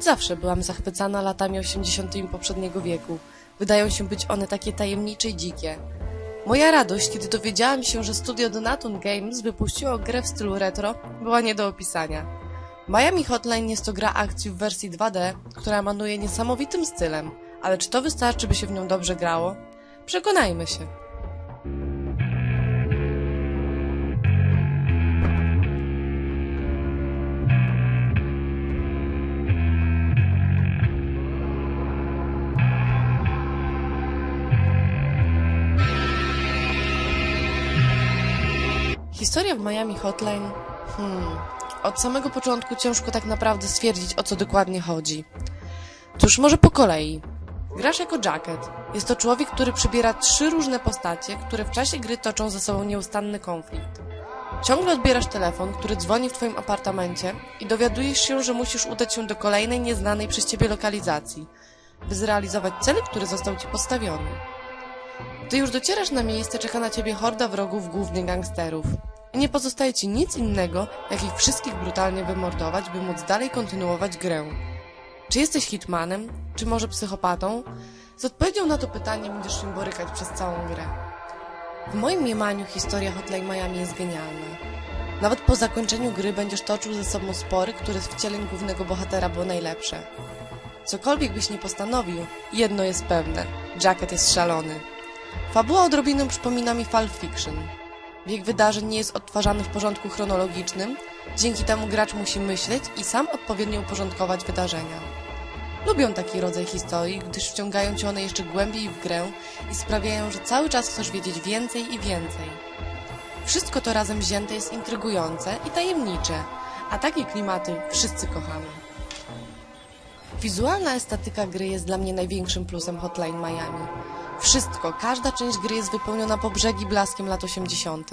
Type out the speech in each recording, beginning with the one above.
Od zawsze byłam zachwycana latami 80. poprzedniego wieku. Wydają się być one takie tajemnicze i dzikie. Moja radość, kiedy dowiedziałam się, że studio Donaton Games wypuściło grę w stylu retro, była nie do opisania. Miami Hotline jest to gra akcji w wersji 2D, która emanuje niesamowitym stylem, ale czy to wystarczy, by się w nią dobrze grało? Przekonajmy się. Historia w Miami Hotline. Hmm. Od samego początku ciężko tak naprawdę stwierdzić, o co dokładnie chodzi. Cóż, może po kolei. Grasz jako Jacket. Jest to człowiek, który przybiera trzy różne postacie, które w czasie gry toczą ze sobą nieustanny konflikt. Ciągle odbierasz telefon, który dzwoni w twoim apartamencie i dowiadujesz się, że musisz udać się do kolejnej nieznanej przez ciebie lokalizacji, by zrealizować cel, który został ci postawiony. Gdy już docierasz na miejsce, czeka na ciebie horda wrogów, głównie gangsterów. Nie pozostaje ci nic innego, jak ich wszystkich brutalnie wymordować, by móc dalej kontynuować grę. Czy jesteś hitmanem, czy może psychopatą? Z odpowiedzią na to pytanie będziesz się borykać przez całą grę. W moim mniemaniu historia Hotline Miami jest genialna. Nawet po zakończeniu gry będziesz toczył ze sobą spory, które z wcieleń głównego bohatera było najlepsze. Cokolwiek byś nie postanowił, jedno jest pewne. Jacket jest szalony. Fabuła odrobinę przypomina mi Fall Fiction. Bieg wydarzeń nie jest odtwarzany w porządku chronologicznym, dzięki temu gracz musi myśleć i sam odpowiednio uporządkować wydarzenia. Lubią taki rodzaj historii, gdyż wciągają cię one jeszcze głębiej w grę i sprawiają, że cały czas chcesz wiedzieć więcej i więcej. Wszystko to razem wzięte jest intrygujące i tajemnicze, a takie klimaty wszyscy kochamy. Wizualna estetyka gry jest dla mnie największym plusem Hotline Miami. Wszystko, każda część gry jest wypełniona po brzegi blaskiem lat 80.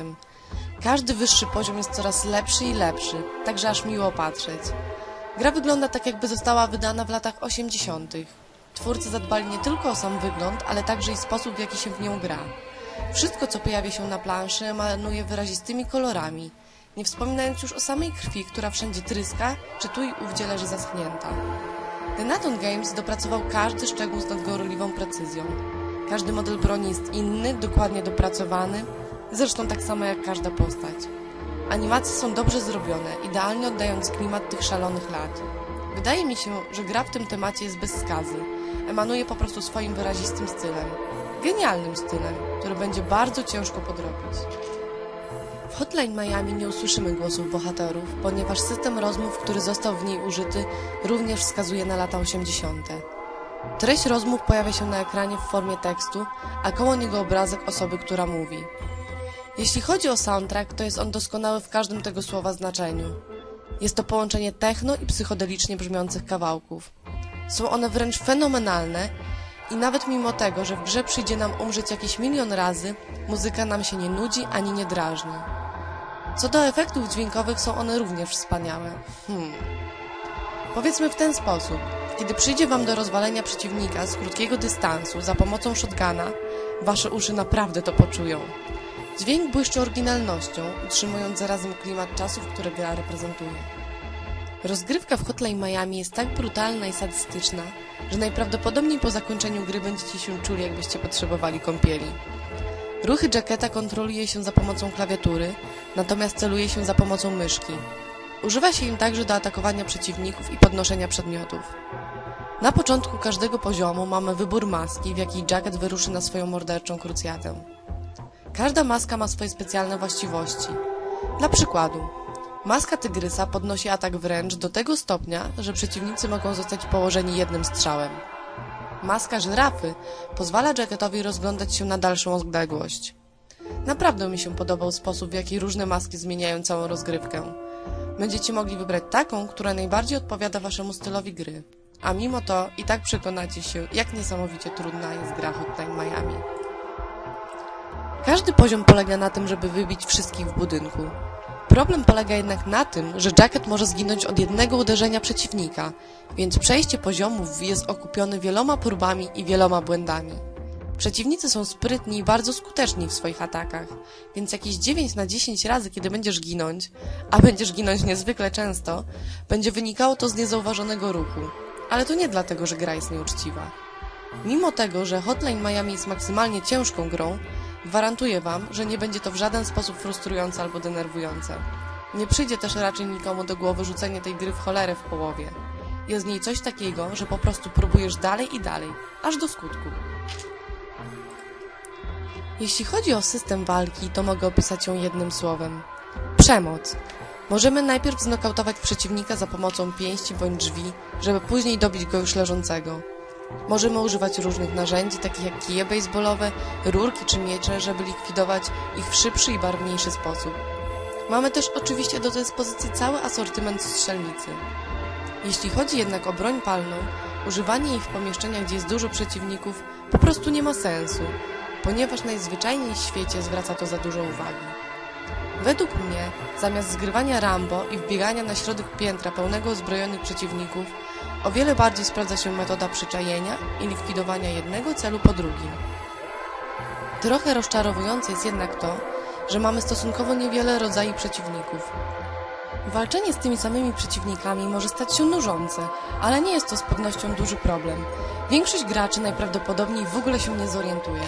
Każdy wyższy poziom jest coraz lepszy i lepszy, także aż miło patrzeć. Gra wygląda tak, jakby została wydana w latach 80. Twórcy zadbali nie tylko o sam wygląd, ale także i sposób, w jaki się w nią gra. Wszystko, co pojawia się na planszy, emanuje wyrazistymi kolorami, nie wspominając już o samej krwi, która wszędzie tryska, czy tu i ówdzie leży zaschnięta. Denaton Games dopracował każdy szczegół z nadgorliwą precyzją. Każdy model broni jest inny, dokładnie dopracowany, zresztą tak samo jak każda postać. Animacje są dobrze zrobione, idealnie oddając klimat tych szalonych lat. Wydaje mi się, że gra w tym temacie jest bez skazy. Emanuje po prostu swoim wyrazistym stylem. Genialnym stylem, który będzie bardzo ciężko podrobić. W Hotline Miami nie usłyszymy głosów bohaterów, ponieważ system rozmów, który został w niej użyty, również wskazuje na lata 80. Treść rozmów pojawia się na ekranie w formie tekstu, a koło niego obrazek osoby, która mówi. Jeśli chodzi o soundtrack, to jest on doskonały w każdym tego słowa znaczeniu. Jest to połączenie techno i psychodelicznie brzmiących kawałków. Są one wręcz fenomenalne i nawet mimo tego, że w grze przyjdzie nam umrzeć jakiś milion razy, muzyka nam się nie nudzi ani nie drażni. Co do efektów dźwiękowych, są one również wspaniałe. Hmm. Powiedzmy w ten sposób. Kiedy przyjdzie wam do rozwalenia przeciwnika z krótkiego dystansu za pomocą shotguna, wasze uszy naprawdę to poczują. Dźwięk błyszczy oryginalnością, utrzymując zarazem klimat czasów, które gra reprezentuje. Rozgrywka w Hotline Miami jest tak brutalna i sadystyczna, że najprawdopodobniej po zakończeniu gry będziecie się czuli, jakbyście potrzebowali kąpieli. Ruchy Jacketa kontroluje się za pomocą klawiatury, natomiast celuje się za pomocą myszki. Używa się im także do atakowania przeciwników i podnoszenia przedmiotów. Na początku każdego poziomu mamy wybór maski, w jakiej Jacket wyruszy na swoją morderczą krucjatę. Każda maska ma swoje specjalne właściwości. Dla przykładu, maska tygrysa podnosi atak wręcz do tego stopnia, że przeciwnicy mogą zostać położeni jednym strzałem. Maska żyrafy pozwala Jacketowi rozglądać się na dalszą odległość. Naprawdę mi się podobał sposób, w jaki różne maski zmieniają całą rozgrywkę. Będziecie mogli wybrać taką, która najbardziej odpowiada waszemu stylowi gry. A mimo to i tak przekonacie się, jak niesamowicie trudna jest gra Hotline Miami. Każdy poziom polega na tym, żeby wybić wszystkich w budynku. Problem polega jednak na tym, że Jacket może zginąć od jednego uderzenia przeciwnika, więc przejście poziomów jest okupione wieloma próbami i wieloma błędami. Przeciwnicy są sprytni i bardzo skuteczni w swoich atakach, więc jakieś 9 na 10 razy, kiedy będziesz ginąć, a będziesz ginąć niezwykle często, będzie wynikało to z niezauważonego ruchu. Ale to nie dlatego, że gra jest nieuczciwa. Mimo tego, że Hotline Miami jest maksymalnie ciężką grą, gwarantuję Wam, że nie będzie to w żaden sposób frustrujące albo denerwujące. Nie przyjdzie też raczej nikomu do głowy rzucenie tej gry w cholerę w połowie. Jest w niej coś takiego, że po prostu próbujesz dalej i dalej, aż do skutku. Jeśli chodzi o system walki, to mogę opisać ją jednym słowem. Przemoc. Możemy najpierw znokautować przeciwnika za pomocą pięści bądź drzwi, żeby później dobić go już leżącego. Możemy używać różnych narzędzi, takich jak kije baseballowe, rurki czy miecze, żeby likwidować ich w szybszy i barwniejszy sposób. Mamy też oczywiście do dyspozycji cały asortyment strzelnicy. Jeśli chodzi jednak o broń palną, używanie jej w pomieszczeniach, gdzie jest dużo przeciwników, po prostu nie ma sensu, ponieważ najzwyczajniej w świecie zwraca to za dużo uwagi. Według mnie, zamiast zgrywania Rambo i wbiegania na środek piętra pełnego uzbrojonych przeciwników, o wiele bardziej sprawdza się metoda przyczajenia i likwidowania jednego celu po drugim. Trochę rozczarowujące jest jednak to, że mamy stosunkowo niewiele rodzajów przeciwników. Walczenie z tymi samymi przeciwnikami może stać się nużące, ale nie jest to z pewnością duży problem. Większość graczy najprawdopodobniej w ogóle się nie zorientuje.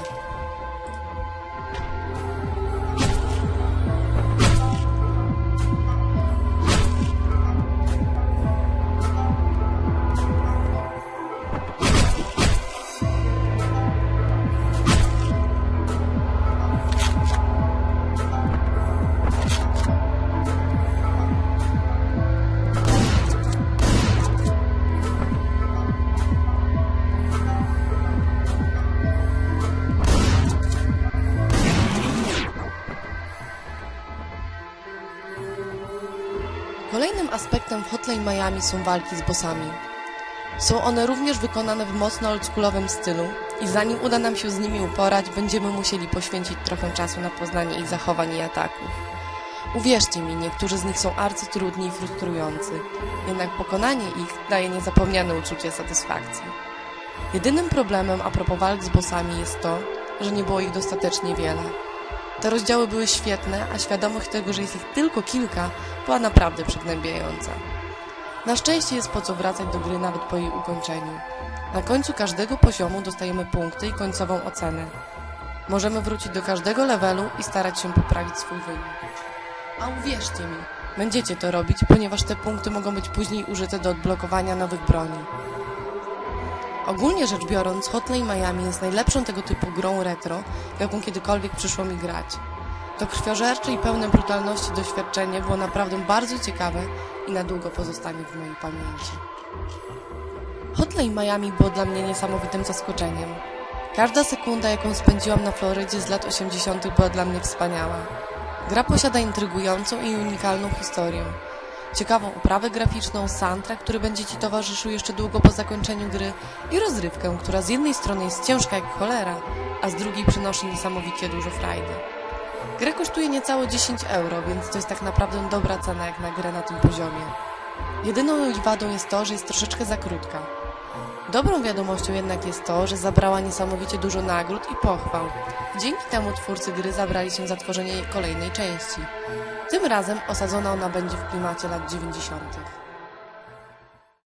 Aspektem w Hotline Miami są walki z bossami. Są one również wykonane w mocno oldschoolowym stylu i zanim uda nam się z nimi uporać, będziemy musieli poświęcić trochę czasu na poznanie ich zachowań i ataków. Uwierzcie mi, niektórzy z nich są arcytrudni i frustrujący, jednak pokonanie ich daje niezapomniane uczucie satysfakcji. Jedynym problemem a propos walk z bossami jest to, że nie było ich dostatecznie wiele. Te rozdziały były świetne, a świadomość tego, że jest ich tylko kilka, była naprawdę przygnębiająca. Na szczęście jest po co wracać do gry nawet po jej ukończeniu. Na końcu każdego poziomu dostajemy punkty i końcową ocenę. Możemy wrócić do każdego levelu i starać się poprawić swój wynik. A uwierzcie mi, będziecie to robić, ponieważ te punkty mogą być później użyte do odblokowania nowych broni. Ogólnie rzecz biorąc, Hotline Miami jest najlepszą tego typu grą retro, jaką kiedykolwiek przyszło mi grać. To krwiożercze i pełne brutalności doświadczenie było naprawdę bardzo ciekawe i na długo pozostanie w mojej pamięci. Hotline Miami było dla mnie niesamowitym zaskoczeniem. Każda sekunda, jaką spędziłam na Florydzie z lat 80., była dla mnie wspaniała. Gra posiada intrygującą i unikalną historię. Ciekawą oprawę graficzną, soundtrack, który będzie Ci towarzyszył jeszcze długo po zakończeniu gry i rozrywkę, która z jednej strony jest ciężka jak cholera, a z drugiej przynosi niesamowicie dużo frajdy. Gra kosztuje niecałe 10 euro, więc to jest tak naprawdę dobra cena jak na grę na tym poziomie. Jedyną jej wadą jest to, że jest troszeczkę za krótka. Dobrą wiadomością jednak jest to, że zabrała niesamowicie dużo nagród i pochwał. Dzięki temu twórcy gry zabrali się za tworzenie kolejnej części. Tym razem osadzona ona będzie w klimacie lat 90.